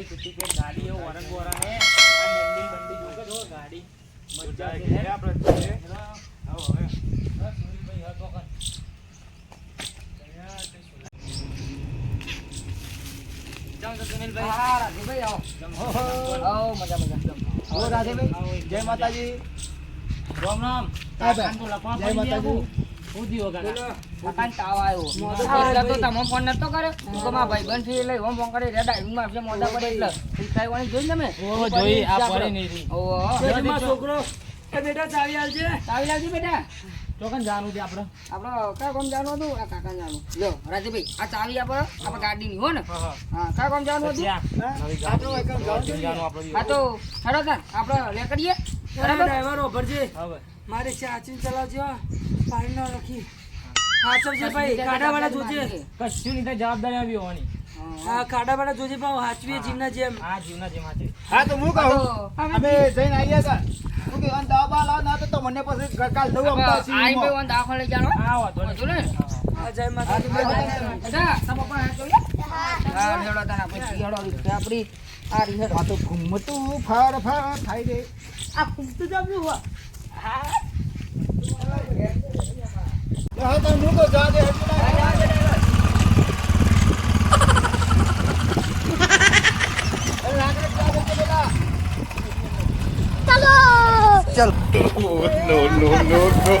ભાઈ તૂટી કોઈ ગાડી એવો વરંગ વરા હે. આ બંડી બંડી જો કે જો ગાડી મજા છે. હે આપણે આવો હવે હા સુનિલભાઈ હા તો કર જાઓ તો સુનિલભાઈ. હા રાજુભાઈ આવો. આવો મજા મજા. આવો રાજુભાઈ જય માતાજી. રામ રામ. ભાઈ. જય માતાજી. હું કાકા તાવ આવ્યો. એટલે તો તમે ફોન નતો કર્યો? હું. કહું, મારા ભાઈબંધ છે એટલે હું ફોન કરી રેડા ઈમાં આપશે મોઢા પર એટલે. ઈચ્છા એવાની જોઈ તમે? ઓહો, જોઈ. આ પડી નહીં. જલ્દી છોકરો? એ બેટા ચાવી આલજે. ચાવી લાવજે બેટા. ચોકન જાણવું છે આપણે. આપણો કયા કોમ જવાનું હતું? આ કાકા જવાનું લ્યો રાજુભાઈ આ ચાવી આપો આપણે ગાડીની હો ને? હા કયા કોમ જવાનું હતું? હા? તો હેડો તાન આપણે લે કરીએ બરાબર? ડ્રાઈવર ઓભરજી હવે. મારે ચાચી ચલાવજો પાણી ન રાખી. હાચવજે ભાઈ ખાડાવાળા જોજે. કશું નહીં જવાબદારી આવી હોવાની. હા ખાડાવાળા જોજે ભાવ હાચવીએ જીવના જેમ. હા જીવના જેમ હા તો હું કહું? અમે જઈને આવીએ તા હું કહેવાનું દવા લાવ ના તો તો મને પછી કાલ જવું આઈ ભાઈ. વન દાખલ લઈ જાણો. હા વાંધો નહીં. હા જય માતાજી. દાદા, તમે પણ હાથ જોડો. હા, હેડો તાન પછી હેડો આપડી આ રીત આ તો ઘૂમતું ફર ફર થાય રે આ ખૂમતું જમ્યું હો. चल नो नो नो नो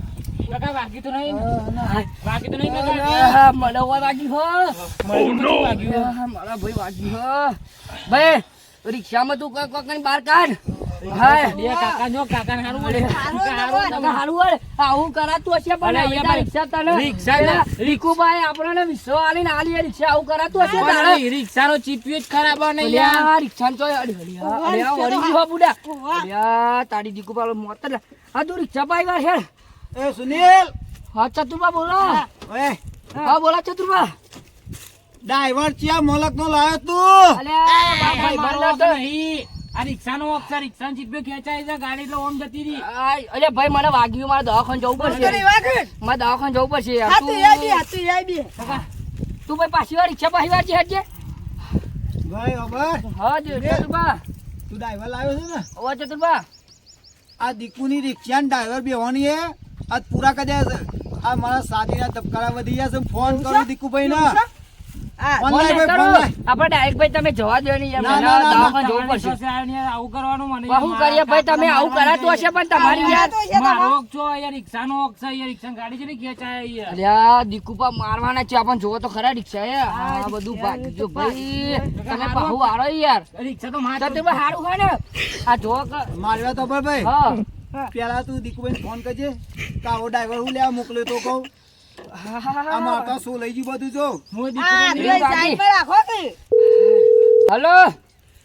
કાકા વાગ્યું તો નહીં. વાગ્યું તો નહીં કાકા. મને હોય વાગી હો. મળ્યું તો શું મારા ભાઈ વાગી હો. ભાઈ રિક્ષામાં તું કોઈ કોક કઈ બહાર કાઢ. હાય બે કાકા જો કાકા ને હારું મળે કાકા હારું વળ. આવું કરાતું હશે પણ અહીંયા રિક્ષા તને. રિક્ષા ને- રીકુભાઈ આપણને વિશ્વ આલીને આલી રિક્ષા. આવું કરાતું હશે તારે? ચીપિયો જ ખરાબ આવે ને યાર રિક્ષા અલ્યા, અલ્યા, વળી ગયું બુડા. તારી દીકુભાઈ મોત. હા, તું રિક્ષા પાઈ વાર હેડ. એ સુનિલ. હા, ચતુરબા બોલો. ઓએ હા, બોલા ચતુરબા. ડ્રાઈવર ચિયા મોલક નો લાયો તું. અલે ભાઈ મારો તો. નહીં. આ રિક્ષાનો રિક્ષા રિક્ષાનો ચીપિયો ખેંચાય છે ગાડી એટલે ઓમ જતી રહી. આય, અલ્યા, ભાઈ મને વાગ્યું મારે દવાખાને જવું પડશે. મારે દવાખાને જવું પડશે. યાર. તું તું ભાઈ પાછી વાર રિક્ષા પાછી વાર છે હટજે. ભાઈ અબર હા જ, ચતુરબા તું ડ્રાઈવર લાવ્યો છે ને? ઓ ચતુરબા આ દીકુની રિક્ષા ડ્રાઈવર બેવાની હે. આજ પૂરા કર્યા છે. આ મારા સાદીના ધબકારા વધી ગયા છે. ફોન કરું દીકુભાઈ ના કરું. આપણે ડાયરેક્ટ ભાઈ તમે જવા દો નહીં યાર. ના, મને ના, ના, દવાખાને જવું પડશે. વિશ્વાસે આવીને યાર આવું કરવાનું મને બહુ કરીએ ભાઈ? તમે આવું કરાતું હશે પણ તમારી યાર. મારો છો યાર રિક્ષાનો હક છે યાર રિક્ષા ગાડી છે ને ખેંચાય યાર અલ્યા દીકુપા મારવાના છે. આપણ જોવો તો ખરા રિક્ષા યાર આ બધું ભાગી ભાઈ. તમે બહુ હારો યાર. રિક્ષા તો માર તમે હારું હોય ને. આ જો મારવા તો ભાઈ. હા. પેલા તું દીકુભાઈ ફોન કરજે કાવો આવો ડ્રાઈવર હું લેવા મોકલ્યો તો કહું. આ મારતા શું લઈ ગયું બધું જો. હું હલો?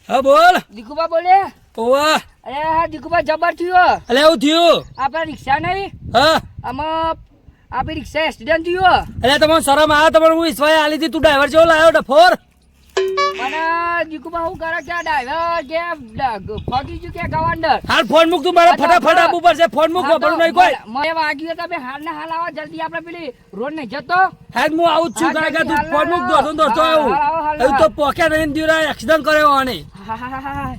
હા બોલ. દીકુપા બોલે? ઓવા અરે હા દીકુપા જબર થયો. અલે હું થયું? આપણે રિક્ષા નહીં? હા. આમાં આપણી રિક્ષા એક્સિડન્ટ થયો. અરે તમને શરમ આવે તમને હું ઈશ્વાએ આલી હતી તું ડ્રાઈવર જેવો લાવ્યો ડફોર. અને દીકુપા હું કરે કે ડ્રાઈવર કે ફોગી ગયું કે ગવાંડર. હાલ ફોન મૂક તું મારે ફટાફટ આપવું પડશે ફોન મૂક વાપરવું નહીં કોઈ. મને વાગ્યું તમે હાલ ને હાલ આવો જલ્દી આપણે પેલી રોડ નહીં જતો. હેડ હું આવું છું કારણ કે તું ફોન મૂક હાલ, દોડતો દોડતો આવું. હાલ, હાલ, એવું તો હાલ. નહીં દીવરા એક્સિડન્ટ કર્યો આને. હા, હા, હા, હા.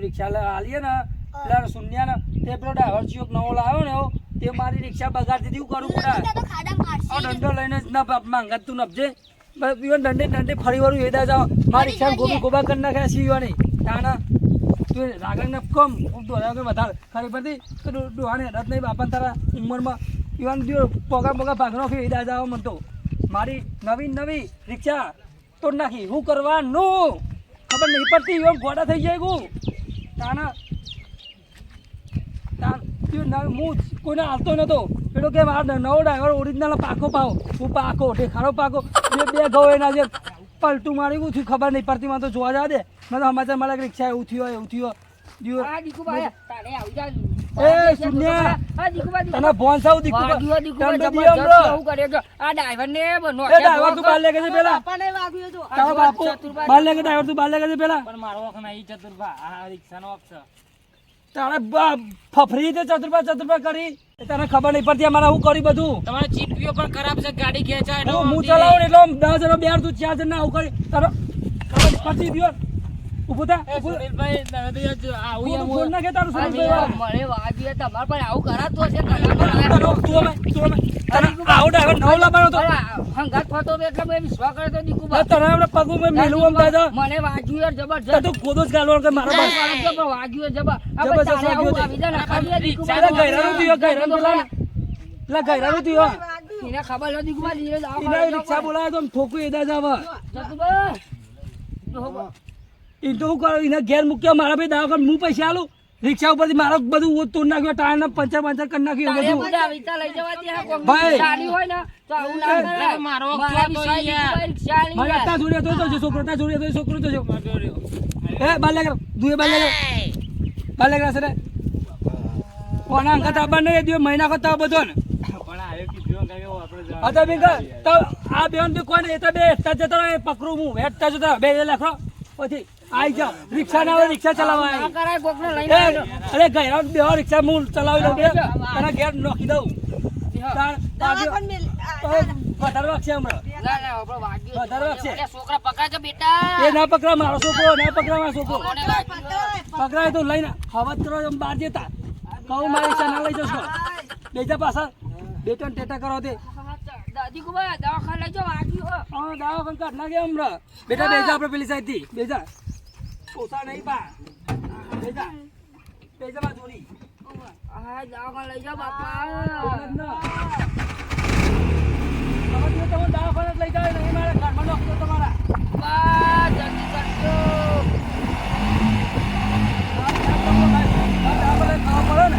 રિક્ષા આલીએ ને પેલા શૂન્ય ને તે પેલો ડ્રાઈવર ચિયો નવો લાવ્યો ને એવો, તે મારી રિક્ષા બગાડતી હતી કરું પડે આ દંડો લઈને જ ન માંગત તું નપજે દંડે દંડે ફરી વાળું એદા જાઓ મારી રિક્ષા ગોબી ગોબા કરી નાખ્યા છે ઈવાની તાના તું રાગણ ને કમ દોડા કે વધારે ખરી પડતી? તો ડોહાને રત નહીં બાપા તારા ઉંમરમાં. યુવાન દિયો પોગા પોગા ભાગનો કે એદા જાઓ મન તો. મારી નવી નવી રિક્ષા તોડ નાખી. હું કરવાનું? ખબર નહીં પડતી ઈવન ગોડા થઈ જાય ગુ તાના તાન હું કોઈને હાલતો નતો. પેલો કે મારો નવો ડ્રાઈવર ઓરિજિનલ પાકો પાવો. હું પાકો ઢેખાડો પાકો. બે બે ગયો એના જે પલટું મારી હું થયું ખબર નહીં પડતી મને તો જોવા જવા દે. મને સમાચાર મળે કે રિક્ષા એવું થયું એવું થયું પેલા. તારો ફફરી તે ચતુરપા ચતુરપા કરી. તને ખબર નહીં પડતી અમારે હું કરી બધું. તમારા ચીટવીઓ પણ ખરાબ છે ગાડી ખેંચાય હું હું ચલાવું એટલે દસ જણો બે તું ચાર જણ આવું કરી તારો ખબર નહીં પડતી થા સુનિલભાઈ તમે તો આવું તું ફોન ના કે તારું તમારે આવું કરાતું હશે તું અમે તું અમે તને આવો ડ્રાઈવર નવો લાવવાનો તો. હંગાત ફરતો હતો એટલે મેં વિશ્વાસ કર્યો તો આ દીકુભાઈ તને આપણે પગું મેં મેલું આમ દાદા મને વાગ્યું યાર જબરજસ્ત તો ગોદો જ ગાલવાનો કે મારો પણ વાગ્યું જબર. જબરજસ્ત વાગ્યું ખાલી એને ખબર નથી એને રિક્ષા બોલાવે તો ઠોકું એદા જ આવે. જતુભાઈ જો એ તો હું કરું એને ઘેર મૂક્યો મારા ભાઈ દવાખાને હું પૈસા આલું. રિક્ષા ઉપરથી મારો બધું તોડ નાખ્યો ટાયર ને પંચર પંચર કરી નાખ્યું બધું. બધા વિતા દે ભાઈ. હોય ને તો આવું ના મારો તો. તા જોડે તો તો છોકરો તા જોડે તો છોકરો તો જો એ બાલે દુએ બાલે બાલે લેકર કોના અંકા તાબા નહીં દિયો મહિના કો તાબ બધો ને. પણ આયો કીધું અતા બી તો આ બેન બી કોને એ તો બે હેઠતા જતા પકડું હું. હેઠતા જતા બે લખો પછી આઈ જા રિક્ષા ના આવે રિક્ષા ચલાવવા. કરાય કોકને લઈને અરે ગયરા બે રિક્ષા મૂળ ચલાવી દઉં બે તને ઘેર નોખી દઉં. તાર તાર- તો વધારે વાગશે હમણાં. ના, ના, આપણે વાગ્યું. વધારે વાગશે. છોકરા પકડાય બેટા. એ ના પકડા મારો છોકરો ના પકડા મારો છોકરો. પકડાય તો લઈને હવે કરો એમ બહાર જતા. કહું મારી ઈચ્છા ના લઈ જશો. બેજા પાછા. બે ટેટા કરો તે. દાદી કુબા દવાખાને લઈ જાઓ, વાગ્યું હા. દાવા કંઈ કાઢ નાખે હમણાં. બેટા બેજા આપણે પેલી સાઈડથી. બેજા. ઓછા નહીં પા. બેજા બેજા માં જોડી. હા, દવાખાને લઈ જાઓ, બાપા. તમે જો તમે દવાખાને લઈ જાવ નહીં મારે ઘરમાં નોખતો તમારા. બા, જલ્દી કરજો. દવાખાને ખાવા પડે ને.